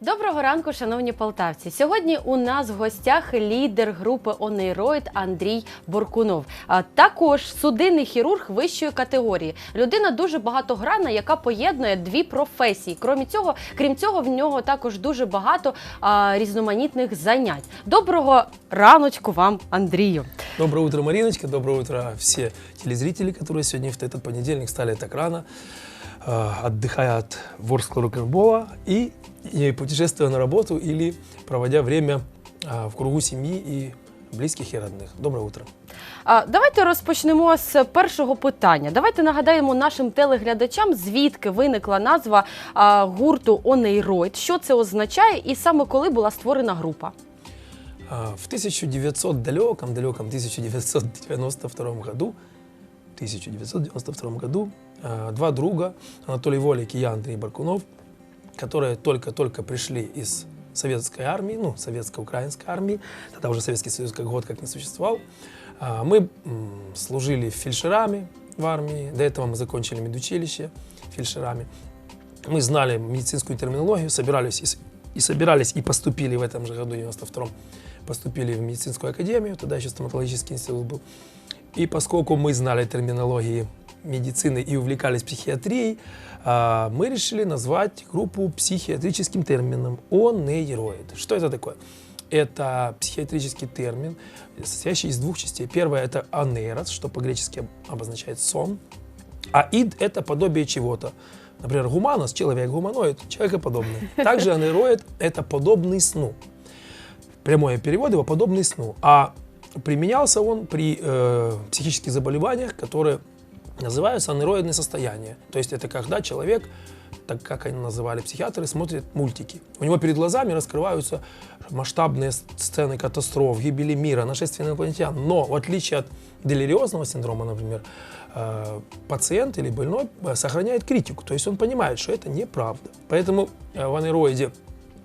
Доброго ранку, шановні полтавці. Сьогодні у нас в гостях лідер групи Онейроїд Андрій Боркунов. А також судинний хірург вищої категорії. Людина дуже багатогранна, яка поєднує дві професії. Крім цього, крім цього, в нього також дуже багато а, різноманітних занять. Доброго раночку вам, Андрію. Доброе утро, Мариночка. Доброе утро все телезрители, которые сегодня в этот понедельник стали так рано, э, отдыхая от ворского рок-н-ролла и, и путешествуя на работу или проводя время э, в кругу семьи и близких и родных. Доброе утро. А, давайте розпочнемо з першого питання. Давайте нагадаємо нашим телеглядачам, звідки виникла назва а, гурту Онейроїд, що це означає, і саме коли була створена група. А, В 1900 далеком, далеком 1992 году, 1992 году а, два друга, Анатолий Волик и я, Андрей Баркунов, которые только-только пришли из советской армии, ну, советско-украинской армии, тогда уже Советский Союз как год как не существовал, а, мы служили фельдшерами в армии, до этого мы закончили медучилище фельдшерами. Мы знали медицинскую терминологию, собирались и, и собирались и поступили в этом же году, 92 поступили в медицинскую академию, тогда еще стоматологический институт был. И поскольку мы знали терминологии медицины и увлекались психиатрией, а, мы решили назвать группу психиатрическим термином «онейроид». Что это такое? Это психиатрический термин, состоящий из двух частей. Первое – это анейрос, что по-гречески обозначает сон. А ид – это подобие чего-то. Например, гуманос – человек, гуманоид – человекоподобный. Также анейроид – это подобный сну. Прямой перевод его подобный сну. А применялся он при э, психических заболеваниях, которые называются анейроидные состояния. То есть это когда человек, так как они называли психиатры, смотрит мультики. У него перед глазами раскрываются масштабные сцены катастроф, гибели мира, нашествия инопланетян. Но в отличие от делириозного синдрома, например, э, пациент или больной э, сохраняет критику. То есть он понимает, что это неправда. Поэтому э, в анейроиде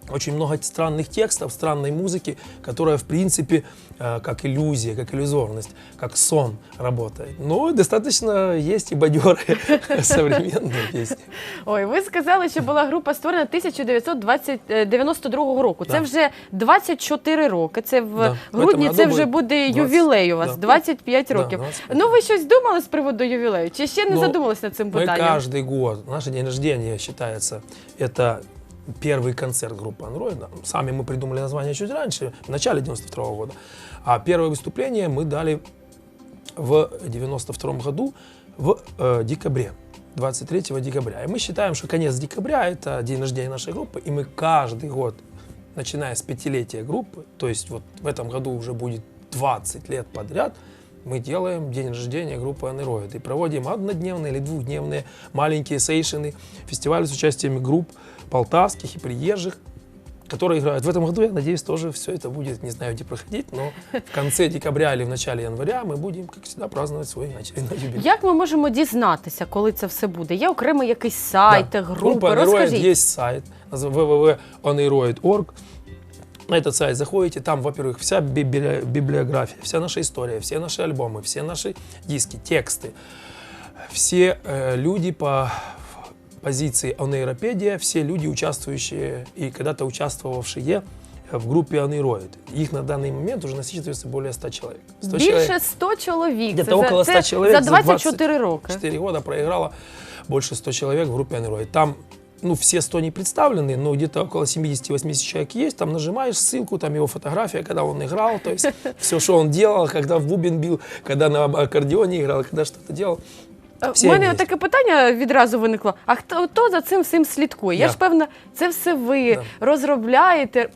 очень много странных текстов, странной музыки, которая, в принципе, э, как иллюзия, как иллюзорность, как сон работает. Но достаточно есть и бадерые современные песни. Ой, ви сказали, що була група створена 1992 року. Це Да. вже 24 роки. Це в Да. В грудні этом це году вже буде буде 20, ювілей у вас, да. 25 Да, років. 25. Ну ви щось думали з приводу ювілею? Чи ще не Ну, задумались над цим Мы питанням? каждый год, наш день рождения считается, это первый концерт группы Android. Сами мы придумали название чуть раньше, в начале 92 года. А первое выступление мы дали в 92 году в э, декабре. 23 декабря. И мы считаем, что конец декабря – это день рождения нашей группы, и мы каждый год, начиная с пятилетия группы, то есть вот в этом году уже будет 20 лет подряд, мы делаем день рождения группы Анероид и проводим однодневные или двухдневные маленькие сейшины, фестивали с участием групп полтавских и приезжих, которые играют. В этом году, я надеюсь, тоже все это будет, не знаю, где проходить, но в конце декабря или в начале января мы будем, как всегда, праздновать свой очередной юбилей. Як ми можемо дізнатися, коли це все буде? Є окремий якийсь сайт, Да. групи? Группа Aneroid Розкажіть. есть сайт www.oneroid.org. На этот сайт заходите, там, во-первых, вся библи- библиография, вся наша история, все наши альбомы, все наши диски, тексты, все э, люди по позиции Онейропедия, все люди, участвующие и когда-то участвовавшие в группе Онейроид. Их на данный момент уже насчитывается более 100 человек. 100 Більше человек 100 чоловік. Це, за- около 100 це человек за за 24 роки. 4 года проиграло больше 100 человек в группе Android. Там ну, все 100 не представлены, но где-то около 70-80 человек есть. Там нажимаешь ссылку, там его фотография, когда он играл, то есть все, что он делал, когда в бубен бил, когда на аккордеоне играл, когда что-то делал. У Всі мене є. таке питання відразу виникло: а хто, хто за цим всім слідкує? Я Я. ж певна, це все ви Да. розробляєте.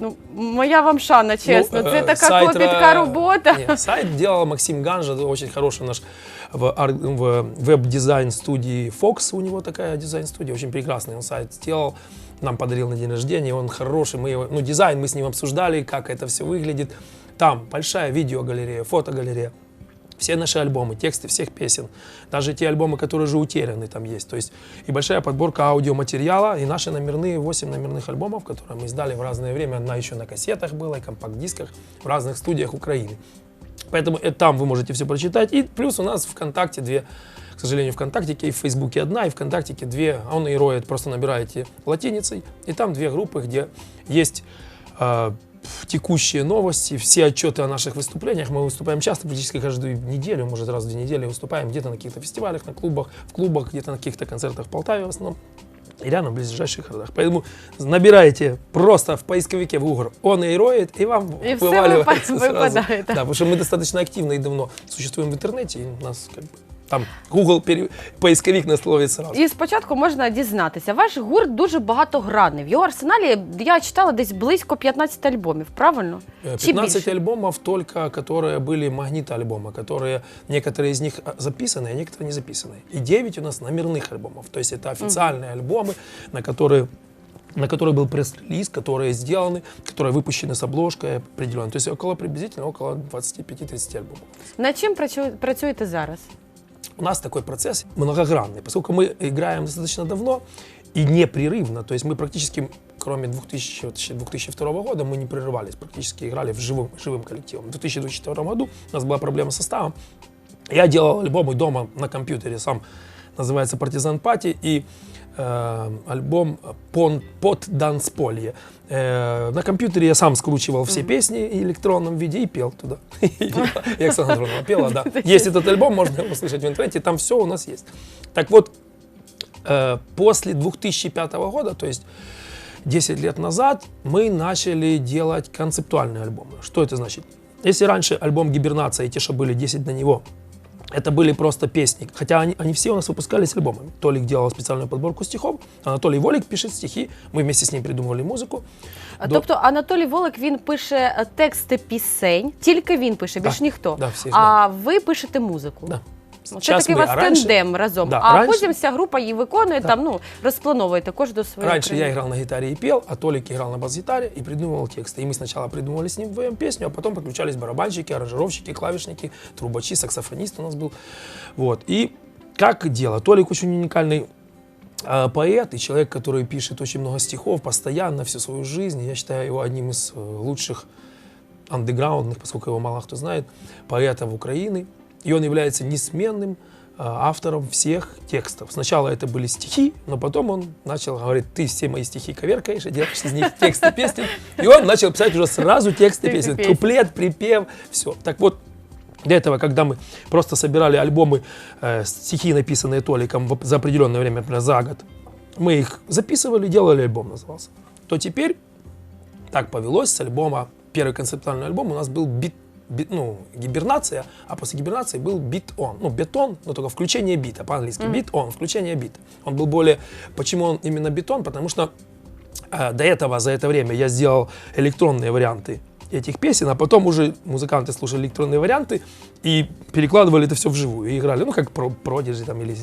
Ну, моя вам шана, чесно. Ну, це э, така сайт, клопітка э, робота. нет, сайт делал Максим Ганжа, это очень хороший наш в, ар- в веб-дизайн студии Fox, у него такая дизайн-студия, очень прекрасный он сайт сделал, нам подарил на день рождения, он хороший, мы его, ну дизайн мы с ним обсуждали, как это все выглядит. Там большая видеогалерея, фотогалерея, все наши альбомы, тексты всех песен, даже те альбомы, которые уже утеряны, там есть. То есть и большая подборка аудиоматериала, и наши номерные, 8 номерных альбомов, которые мы издали в разное время. Одна еще на кассетах была, и компакт-дисках в разных студиях Украины. Поэтому э, там вы можете все прочитать. И плюс у нас ВКонтакте две, к сожалению, ВКонтакте и в Фейсбуке одна, и ВКонтакте две. А он и роет, просто набираете латиницей. И там две группы, где есть э, текущие новости, все отчеты о наших выступлениях. Мы выступаем часто, практически каждую неделю, может раз в две недели выступаем где-то на каких-то фестивалях, на клубах, в клубах, где-то на каких-то концертах в Полтаве в основном и рядом в ближайших городах. Поэтому набирайте просто в поисковике в Google он и роет, и вам И все вываливается выпа- сразу. выпадает, да. Да, потому что мы достаточно активно и давно существуем в интернете, и нас как бы там Google пере- поисковик нас ловит сразу. І спочатку можна дізнатися, ваш гурт дуже багатогранний. В його арсеналі я читала десь близько 15 альбомів, правильно? Э, Чи 15 більше? альбомов только, которые были магнит-альбомы, которые некоторые из них а, записаны, а некоторые не записаны. И 9 у нас номерных альбомов. То есть это официальные альбомы, на которые на которые был пресс-релиз, которые сделаны, которые выпущены с обложкой определенно. То есть около приблизительно около 25-30 альбомов. Над чим працю- працюєте зараз? У нас такой процесс многогранный, поскольку мы играем достаточно давно и непрерывно, то есть мы практически, кроме 2000, вот еще 2002 года, мы не прерывались, практически играли в живым, живым коллективом. В 2024 году у нас была проблема с составом. Я делал альбомы дома на компьютере, сам называется «Партизан Пати», и альбом «Пон- «Под Дансполье». Э, на компьютере я сам скручивал все песни в электронном виде и пел туда. И Александра Андроновна пела, да. Есть этот альбом, можно услышать в интернете, там все у нас есть. Так вот, э, после 2005 года, то есть 10 лет назад, мы начали делать концептуальные альбомы. Что это значит? Если раньше альбом «Гибернация» и что были 10 на него, это были просто песни. Хотя они, они все у нас выпускались альбомами. Толик делал специальную подборку стихов, Анатолий Волик пишет стихи, мы вместе с ним придумывали музыку. А, До- Тобто Анатолій Волик він пише е, тексти пісень, тільки він пише, більш Да, ніхто. да, всі ж, а ви пишете музику. Да. Ну, Це Сейчас такий у мы, вас а раньше- тандем разом. Да, а раньше- потім вся група її виконує, Да. там, ну, розплановуєте кожну свою. Раньше я окрему. играл на гитаре и пел, а Толик играл на бас-гитаре и придумывал тексты. И мы сначала придумывали с ним вдвоем песню, а потом подключались барабанщики, аранжировщики, клавишники, трубачи, саксофонист у нас был. Вот. И как дело? Толик очень уникальный э, поэт и человек, который пишет очень много стихов постоянно всю свою жизнь. Я считаю его одним из э, лучших андеграундных, поскольку его мало кто знает, поэтов Украины. И он является несменным э, автором всех текстов. Сначала это были стихи, но потом он начал говорить, ты все мои стихи коверкаешь и делаешь из них тексты песен. И он начал писать уже сразу тексты песен. Куплет, припев, все. Так вот, для этого, когда мы просто собирали альбомы, э, стихи, написанные Толиком в- за определенное время, например, за год, мы их записывали, делали альбом назывался, то теперь так повелось с альбома, первый концептуальный альбом у нас был бит, ну, гибернация, а после гибернации был бит-он. Ну, бетон, но только включение бита, по-английски. Бит-он, включение бита. Он был более... Почему он именно бетон? Потому что э, до этого, за это время я сделал электронные варианты этих песен, а потом уже музыканты слушали электронные варианты и перекладывали это все вживую и играли, ну, как про Продижи там или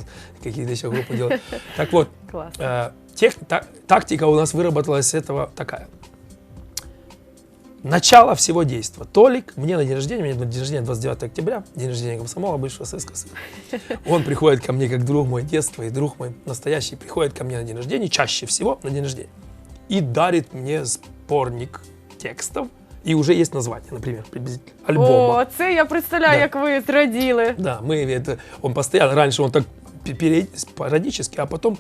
какие-то еще группы делали. Так вот. Э, тех- та- тактика у нас выработалась с этого такая. Начало всего действия. Толик, мне на день рождения, у меня день рождения 29 октября, день рождения комсомола бывшего Советского Союза. Он приходит ко мне как друг мой детства и друг мой настоящий, приходит ко мне на день рождения, чаще всего на день рождения, и дарит мне сборник текстов, и уже есть название, например, приблизительно, альбома. О, це я представляю, Да. як ви зраділи. Да, мы это, он постоянно, раньше он так пе- пере- спорадически, а потом,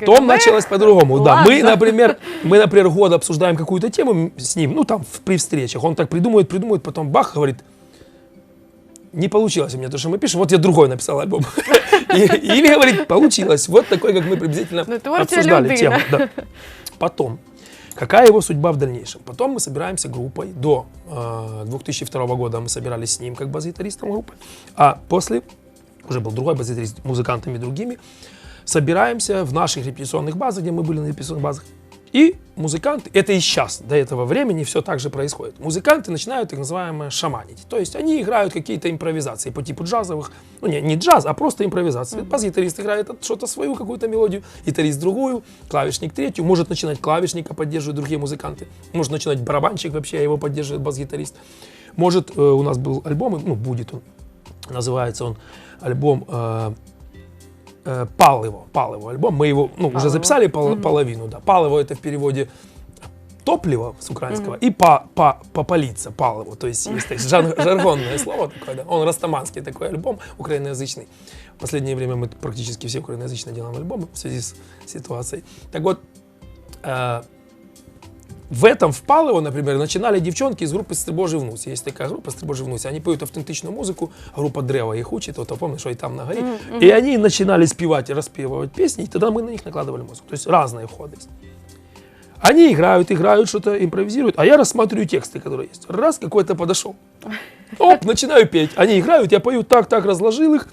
потом началось по-другому. Да, мы, например, мы, например, год обсуждаем какую-то тему с ним, ну там при встречах, он так придумывает, придумывает, потом бах, говорит, не получилось у меня то, что мы пишем, вот я другой написал альбом. И, и говорит, получилось. Вот такой, как мы приблизительно Ну, обсуждали тему. Потом, какая его судьба в дальнейшем? Потом мы собираемся группой. До э, 2002 года мы собирались с ним как бас-гитаристом группы. А после, уже был другой бас-гитарист, музыкантами другими, собираемся в наших репетиционных базах, где мы были на репетиционных базах. И музыканты, это и сейчас, до этого времени все так же происходит. Музыканты начинают так называемое шаманить. То есть они играют какие-то импровизации по типу джазовых, ну не, не джаз, а просто импровизации. Бас-гитарист играет что-то свою какую-то мелодию, гитарист другую, клавишник третью. Может начинать клавишника, поддерживают другие музыканты. Может начинать барабанщик вообще, его поддерживает бас-гитарист. Может, э, у нас был альбом, ну будет он, называется он альбом э, э, Палево, Палево альбом. Мы его ну, уже Палево. записали пол- половину, да. Палево это в переводе топливо с украинского и па, па, попалиться, палово. То есть есть, есть жар- жаргонное слово такое, да. Он растаманский такой альбом, украиноязычный. В последнее время мы практически все украиноязычно делаем альбомы в связи с ситуацией. Так вот, э, в этом в Палево, например, начинали девчонки из группы «Стрибожий внусь». Есть такая группа «Стрибожий внусь». Они поют автентичную музыку, группа «Древо» их учит, вот помнишь, что и там на горе. И они начинали спевать и распевать песни, и тогда мы на них накладывали музыку. То есть разные входы есть. Они играют, играют, что-то импровизируют, а я рассматриваю тексты, которые есть. Раз какой-то подошел, оп, начинаю петь. Они играют, я пою так, так, разложил их.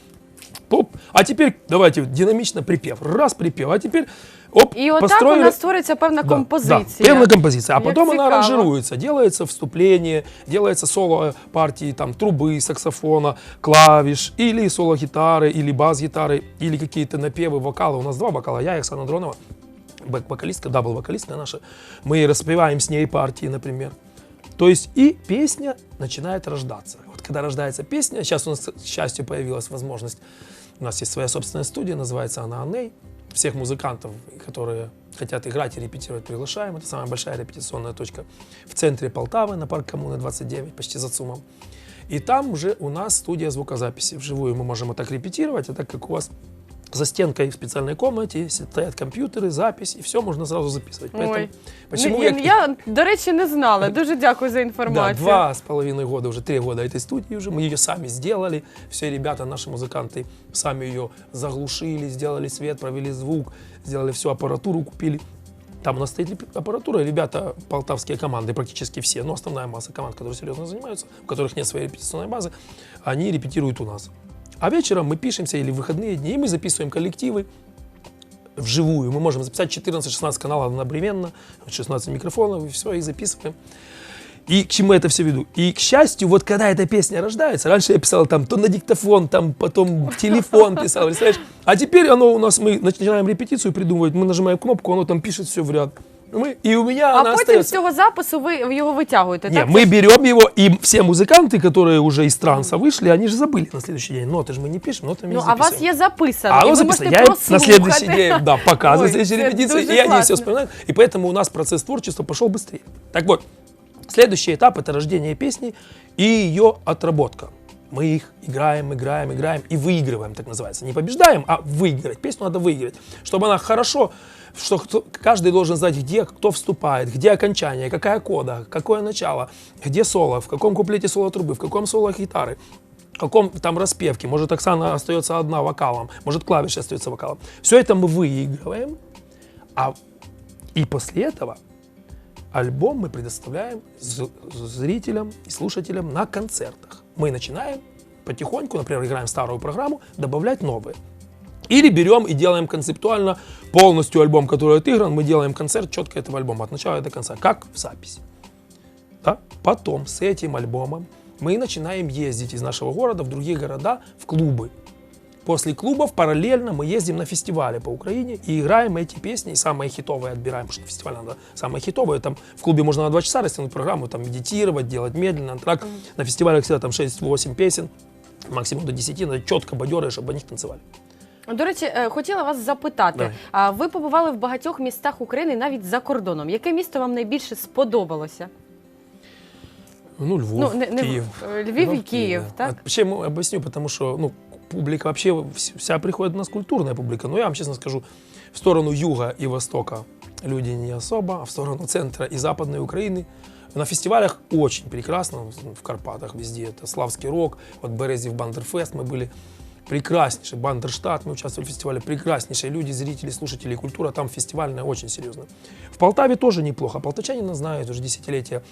А теперь давайте динамично припев. Раз припев, а теперь оп, І отак у построили. нас створюється певна Да, композиція. Да, певная композиция. А Як потом она цікаво. аранжируется, делается вступление, делается соло партии там трубы, саксофона, клавиш, или соло гитары, или бас гитары, или какие-то напевы, вокалы. У нас два вокала, я и Оксана Дронова, бэк- вокалистка, дабл вокалистка наша. Мы распеваем с ней партии, например. То есть и песня начинает рождаться. Вот когда рождается песня, сейчас у нас, к счастью, появилась возможность, у нас есть своя собственная студия, называется она «Аней». Всех музыкантов, которые хотят играть и репетировать, приглашаем. Это самая большая репетиционная точка в центре Полтавы, на парк Коммуны 29, почти за ЦУМом. И там уже у нас студия звукозаписи. Вживую мы можем вот так репетировать, а так как у вас за стенкой в специальной комнате стоят компьютеры, запись, и все можно сразу записывать. Поэтому, Ой. почему я, я, до речі, не знала. Дуже дякую за да, інформацію. два с половиной года, уже три года этой студии уже. Мы ее сами сделали. Все ребята, наши музыканты, сами ее заглушили, сделали свет, провели звук, сделали всю аппаратуру, купили. Там у нас стоит реп- аппаратура, ребята, полтавские команды, практически все, но основная масса команд, которые серьезно занимаются, у которых нет своей репетиционной базы, они репетируют у нас. А вечером мы пишемся или в выходные дни, и мы записываем коллективы вживую. Мы можем записать 14-16 каналов одновременно, 16 микрофонов, и все, и записываем. И к чему это все веду? И, к счастью, вот когда эта песня рождается, раньше я писал там то на диктофон, там потом в телефон писал, представляешь? А теперь оно у нас, мы начинаем репетицию придумывать, мы нажимаем кнопку, оно там пишет все в ряд Мы, и у меня А она потім з остается. цього запису ви його витягуєте, Не, так? мы берем его, и все музыканты, которые уже из транса вышли, они же забыли на следующий день. Ноты же мы не пишем, нотами Ну, не а у вас записываем. є записано, А і оно ви записано. можете Я им на следующий прослухати. день да, показываю Ой, следующей це репетиции, дуже и они все класно. вспоминают. И поэтому у нас процесс творчества пошел быстрее. Так вот, следующий этап это рождение песни и ее отработка. Мы их играем, играем, играем и выигрываем, так называется. Не побеждаем, а выиграть. Песню надо выиграть, чтобы она хорошо, что кто- каждый должен знать, где кто вступает, где окончание, какая кода, какое начало, где соло, в каком куплете соло трубы, в каком соло гитары, в каком там распевке. Может, Оксана остается одна вокалом, может, клавиши остается вокалом. Все это мы выигрываем, а и после этого альбом мы предоставляем зрителям и слушателям на концертах. Мы начинаем потихоньку, например, играем старую программу, добавлять новые. Или берем и делаем концептуально полностью альбом, который отыгран, мы делаем концерт четко этого альбома от начала до конца, как в записи. Да? Потом с этим альбомом мы начинаем ездить из нашего города в другие города, в клубы. После клубов параллельно мы ездим на фестивали по Украине и играем эти песни, и самые хитовые отбираем, потому что фестиваль надо самые хитовые. Там в клубе можно на два часа растянуть программу, там медитировать, делать медленно, трак. На фестивалях всегда там 6-8 песен, максимум до 10, надо четко бадеры, чтобы они танцевали. До речі, е, хотіла вас запитати. Давай. А ви побували в багатьох містах України, навіть за кордоном. Яке місто вам найбільше сподобалося? Ну, Львов, Ну, не- не- Киев. э, Львив и Киев, да. так? А Почему объясню? Потому что ну, публика вообще вс- вся приходит у нас культурная публика. Но я вам честно скажу, в сторону юга и востока люди не особо, а в сторону центра и западной Украины на фестивалях очень прекрасно, ну, в Карпатах везде, это славский рок, вот Березив Бандерфест мы были, прекраснейший, Бандерштат, мы участвовали в фестивале, прекраснейшие люди, зрители, слушатели, культура там фестивальная очень серьезно. В Полтаве тоже неплохо, полтавчане нас знают уже десятилетия,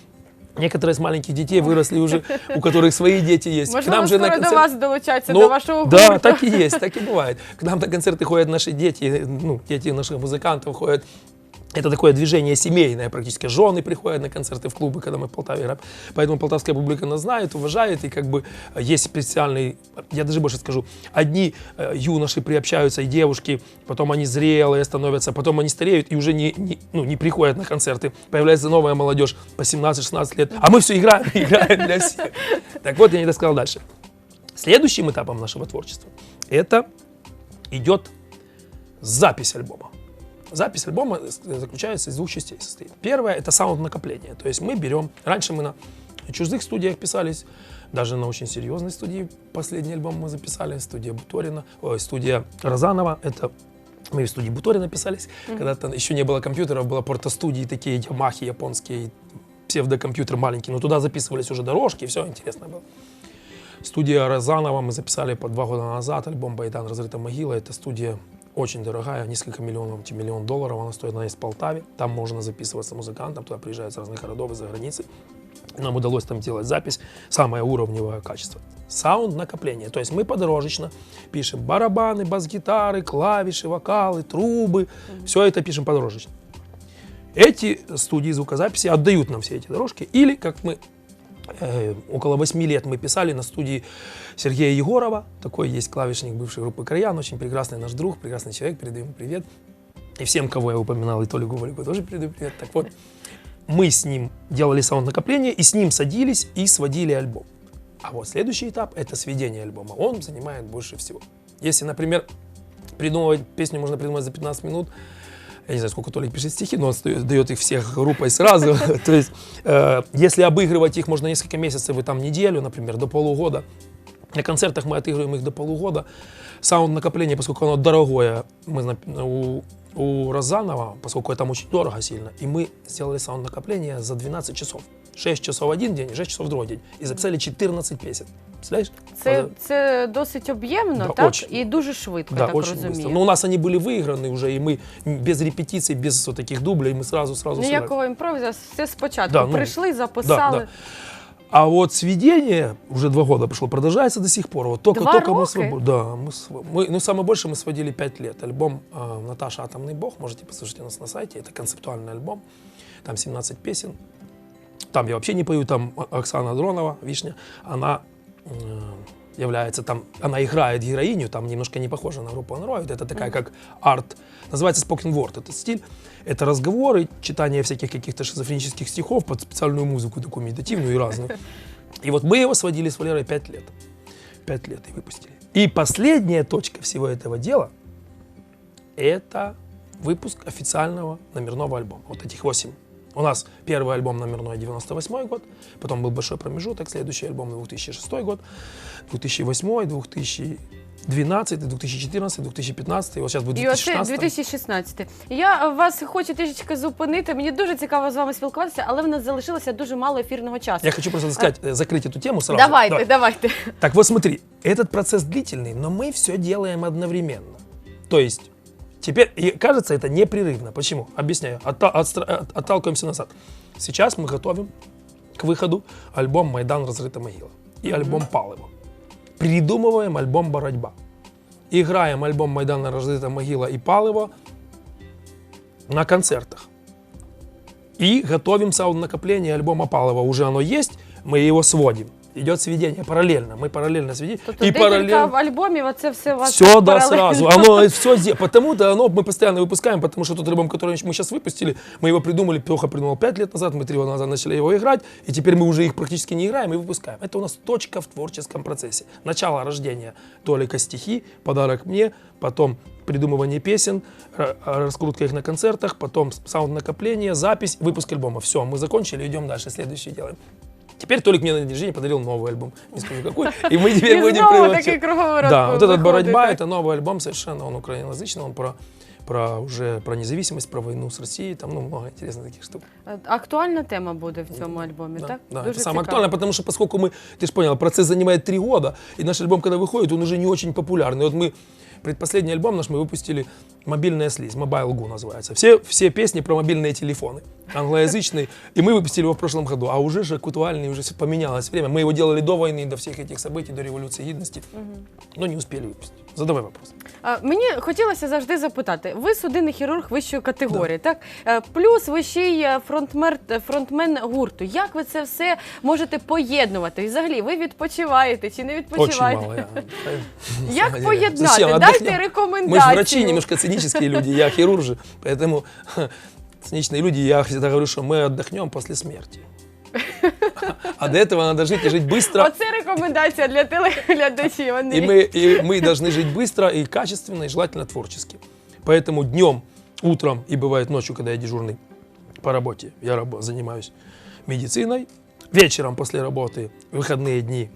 Некоторые из маленьких детей выросли уже, у которых свои дети есть. К Можливо, нам же на скоро до концерт- вас долучаться Ну, до вашого Да, гурту. так и есть, так и бывает. К нам на концерты ходят наши дети, ну, дети наших музыкантов ходят. Это такое движение семейное практически. Жены приходят на концерты в клубы, когда мы в Полтаве играем. Поэтому полтавская публика нас знает, уважает. И как бы э, есть специальный, я даже больше скажу, одни э, юноши приобщаются, и девушки, потом они зрелые становятся, потом они стареют и уже не, не, ну, не приходят на концерты. Появляется новая молодежь по 17-16 лет. А мы все играем, играем для всех. Так вот, я не досказал дальше. Следующим этапом нашего творчества это идет запись альбома. Запись альбома с- заключается из двух частей состоит. Первое это саунд накопления. То есть мы берем, раньше мы на чужих студиях писались, даже на очень серьезной студии последний альбом мы записали, студия Буторина, ой, студия Розанова, это мы в студии Буторина писались, когда-то еще не было компьютеров, было портостудии такие, Ямахи японские, псевдокомпьютер маленький, но туда записывались уже дорожки, все интересно было. Студия Розанова мы записали по два года назад, альбом «Байдан. Разрыта могила». Это студия очень дорогая, несколько миллионов, чем миллион долларов. Она стоит, она есть в Полтаве. Там можно записываться музыкантам, туда приезжают с разных городов из-за границы. Нам удалось там делать запись, самое уровневое качество. Саунд накопление, то есть мы подорожечно пишем барабаны, бас-гитары, клавиши, вокалы, трубы, все это пишем подорожечно. Эти студии звукозаписи отдают нам все эти дорожки, или, как мы около 8 лет мы писали на студии Сергея Егорова, такой есть клавишник бывшей группы Краян, очень прекрасный наш друг, прекрасный человек, передаем привет. И всем, кого я упоминал, и Толю Гувалику тоже передаю привет. Так вот, мы с ним делали саунд накопление, и с ним садились и сводили альбом. А вот следующий этап – это сведение альбома. Он занимает больше всего. Если, например, придумывать песню можно придумать за 15 минут, я не знаю, сколько Толик пишет стихи, но он дает их всех группой сразу. То есть, э, если обыгрывать их можно несколько месяцев и там неделю, например, до полугода. На концертах мы отыгрываем их до полугода. Саунд накопление, поскольку оно дорогое, мы у, у Розанова, поскольку там очень дорого сильно, и мы сделали саунд накопление за 12 часов. 6 часов один день, 6 часов другой день. І записали 14 песен. Представляешь? Це, Правда? це досить об'ємно, Да, так? очень. І дуже швидко, Да, так очень розумію. быстро. Но у нас они были выиграны уже, и мы без репетиций, без вот таких дублей, мы сразу сразу сыграли. Ніякого імпровіза, все спочатку. Да, ну, Прийшли, записали. Да, да. А вот сведение уже два года прошло, продолжается до сих пор. Вот только, Два только мы роки? свободны. Да, мы, св- мы, ну самое больше мы сводили пять лет. Альбом э, Наташа Атомный Бог, можете послушать у нас на сайте. Это концептуальный альбом. Там 17 песен. Там я вообще не пою, там Оксана Дронова, Вишня, она э, является там, она играет героиню, там немножко не похожа на группу Unroid, это такая как арт, называется spoken word, этот стиль. Это разговоры, читание всяких каких-то шизофренических стихов под специальную музыку, такую медитативную и разную. И вот мы его сводили с Валерой 5 лет. 5 лет и выпустили. И последняя точка всего этого дела – это выпуск официального номерного альбома. Вот этих 8. У нас первый альбом номерной 98 год, потом был большой промежуток, следующий альбом 2006 год, 2008, 2012, 2014, 2015, и вот сейчас будет І оце 2016. 2016. Я вас хочу трішечки зупинити. Мені дуже цікаво з вами спілкуватися, але в нас залишилося дуже мало ефірного часу. Я хочу просто сказать, э, закрыть эту тему сразу. Давайте, Давай. давайте. Так вот смотри, этот процесс длительный, но мы все делаем одновременно. То есть теперь, и кажется, это непрерывно. Почему? Объясняю. Отта- отстра- от- отталкиваемся назад. Сейчас мы готовим к выходу альбом «Майдан. Разрыта могила» и альбом «Палево». Придумываем альбом «Боротьба». Играем альбом «Майдан. Разрыта могила» и «Палево» на концертах. И готовим саунд накопление альбома Палова. Уже оно есть, мы его сводим. Идет сведение параллельно. Мы параллельно. Тобто и параллельно... альбомів, а це все у вас Все, да, сразу. Оно все Потому-то оно мы постоянно выпускаем, потому что тот альбом, который мы сейчас выпустили, мы его придумали, Пеха придумал 5 лет назад, мы 3 года назад начали его играть, и теперь мы уже их практически не играем и выпускаем. Это у нас точка в творческом процессе. Начало рождения Толика стихи, подарок мне, потом придумывание песен, ра- раскрутка их на концертах, потом саунд накопление, запись, выпуск альбома. Все, мы закончили, идем дальше, следующий делаем. Теперь Толик мне на день рождения подарил новый альбом, не скажу какой, и мы теперь І будем знову превращать- такий круговорот да, вот этот виходить, «Боротьба» так? это новый альбом совершенно, он украиноязычный, он про, про уже про независимость, про войну с Россией, там ну, много интересных таких штук. Е, Актуальна тема буде в цьому альбомі, Да, так? да, Дуже это самое цікаво. актуальное, потому что поскольку мы, ты же понял, процесс занимает три года, и наш альбом, когда выходит, он уже не очень популярный. Вот мы, предпоследний альбом наш мы выпустили «Мобильная слизь», «Mobile Go» называется. Все, все песни про мобильные телефоны, англоязычные, и мы выпустили его в прошлом году, а уже же актуальный, уже поменялось время. Мы его делали до войны, до всех этих событий, до революции гидности, но не успели выпустить. Задавай вопрос. А, Мені хотілося завжди запитати: ви судинний хірург вищої категорії, так Е, плюс ви ще й е, фронтмер, е, фронтмен гурту. Як ви це все можете поєднувати? І взагалі, ви відпочиваєте чи не Очень відпочиваєте? мало. я- Як Зачем? поєднати? Отдохнем. Дайте рекомендації. Мы же врачи, немножко цинические люди, я хирург же, поэтому циничные люди, я всегда говорю, что мы отдохнем после смерти. А до этого надо жить и жить быстро. Оце рекомендація для телеглядачів. Андрій. И мы, и мы должны жить быстро и качественно, и желательно творчески. Поэтому днем утром и бывает ночью, когда я дежурный по работе. Я рабо- занимаюсь медициной. Вечером после работы, выходные дни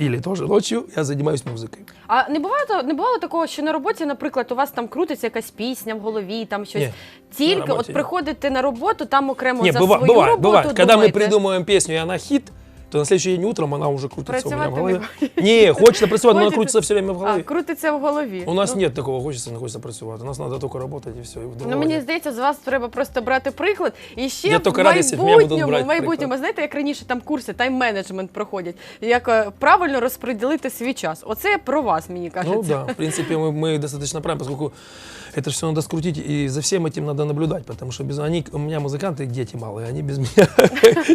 или тоже ночью я занимаюсь музыкой. А не бувало, не бувало такого, що на роботі, наприклад, у вас там крутиться якась пісня в голові, там щось. Ні, на Тільки роботі от ні. приходите на роботу, там окремо Не, за быва- свою бывает, роботу бывает. Когда мы думаєте. придумываем песню, и она хит, то на следующий день утром она уже крутится у меня в Працювати голове. Не, хочется працювати, но она Хочеться- крутится все время в А, голове. крутиться в голові. У нас Ну, нет такого, хочется, не хочется працювати. У нас надо только работать и все. И Ну, другого мені нет. здається, з вас треба просто брати приклад. І ще Я в тільки радий, якщо в мене будуть майбутньому, брати в майбутньому, приклад. знаєте, як раніше там курси тайм-менеджмент проходять, як е, правильно розподілити свій час. Оце про вас, мені кажеться. Ну да, в принципе, мы, мы достаточно правы, поскольку это все надо скрутить, и за всем этим надо наблюдать, потому что без они, у меня музыканты дети малые, они без меня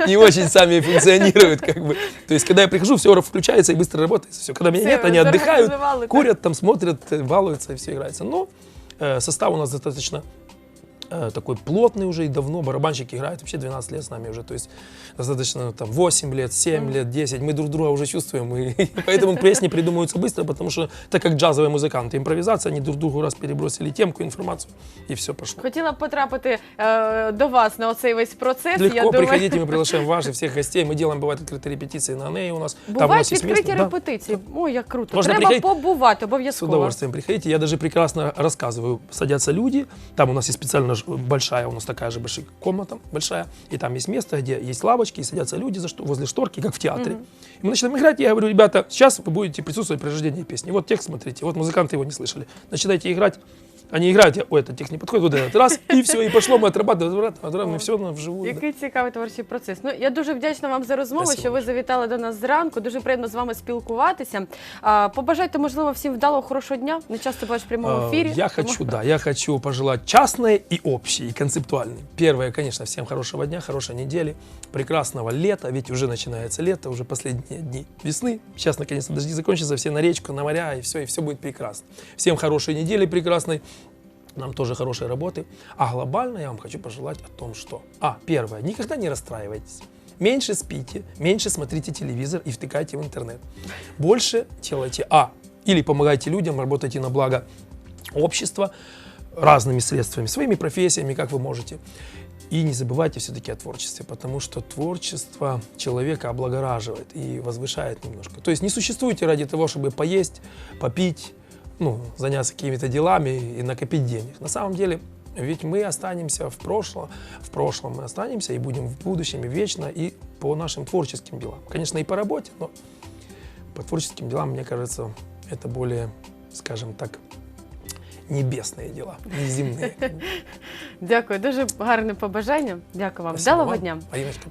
не очень сами функционируют, как бы. То есть, когда я прихожу, все включается и быстро работает, все. Когда меня нет, они отдыхают, курят, там смотрят, э, балуются, и все играется. Но э, состав у нас достаточно э, такой плотный уже и давно. Барабанщики играют вообще 12 лет с нами уже. То есть достаточно там 8 лет, 7 лет, 10. Мы друг друга уже чувствуем. И поэтому песни придумываются быстро, потому что так как джазовые музыканты, импровизация, они друг другу раз перебросили темку, информацию, и все пошло. Хотіла б потрапити е, до вас на оцей весь процес. Легко я думаю, приходите, мы приглашаем ваших всех гостей. Мы делаем, бывает, открытые репетиции на Анее у нас. Там у Бувають нас есть відкриті место. Да. репетиції. Ой, як круто. Можна Треба приходити? побувати С обов'язково. удовольствием приходите. Я даже прекрасно рассказываю. Садятся люди. Там у нас есть специально большая, у нас такая же большая комната большая. И там есть место, где есть лавочки, и садятся люди за, возле шторки, как в театре. И мы начинаем играть. Я говорю, ребята, сейчас вы будете присутствовать при рождении песни. Вот текст смотрите. Вот музыканты его не слышали. Начинайте играть. Они играют, я, ой, этот текст не подходит, вот этот раз, и все, и пошло, мы отрабатываем, отрабатываем, отрабатываем, все вживую. да. Який цікавий творчий процес. Ну я дуже вдячна вам за розмову, Спасибо що ви завітали до нас зранку. Дуже приємно з вами спілкуватися. А, побажайте, можливо, всім вдалого хорошого дня. Не часто бачиш в прямому А, ефірі. Я тому- хочу, да, я хочу пожелать частное и общее, и концептуальное. Первое, конечно, всем хорошего дня, хорошей недели, Прекрасного лета, ведь уже начинается лето, уже последние дни весны. Сейчас, наконец-то, дожди закончатся, все на речку, на моря, и все, и все будет прекрасно. Всем хорошей недели прекрасной, нам тоже хорошей работы. А глобально я вам хочу пожелать о том, что... А, первое, никогда не расстраивайтесь. Меньше спите, меньше смотрите телевизор и втыкайте в интернет. Больше делайте А. Или помогайте людям, работайте на благо общества разными средствами, своими профессиями, как вы можете. И не забывайте все-таки о творчестве, потому что творчество человека облагораживает и возвышает немножко. То есть не существуйте ради того, чтобы поесть, попить, ну, заняться какими-то делами и накопить денег. На самом деле, ведь мы останемся в прошлом, в прошлом мы останемся и будем в будущем и вечно и по нашим творческим делам. Конечно, и по работе, но по творческим делам, мне кажется, это более, скажем так, небесные дела, неземные. Дякую, дуже гарне побажання. Дякую вам. Вдалого дня.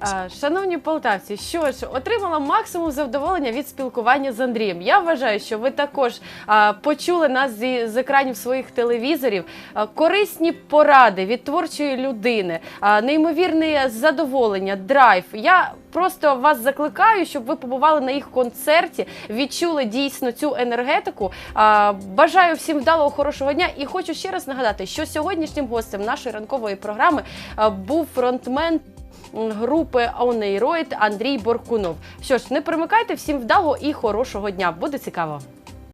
А, Шановні полтавці, що ж, отримала максимум задоволення від спілкування з Андрієм. Я вважаю, що ви також а, почули нас з екранів своїх телевізорів. А, корисні поради від творчої людини, а, неймовірне задоволення, драйв. Я просто вас закликаю, щоб ви побували на їх концерті, відчули дійсно цю енергетику. Бажаю всім вдалого хорошого дня. І хочу ще раз нагадати, що сьогоднішнім гостем нашої ранкової програми був фронтмен групи Онейроїд Андрій Боркунов. Що ж, не примикайте всім вдалого і хорошого дня. Буде цікаво.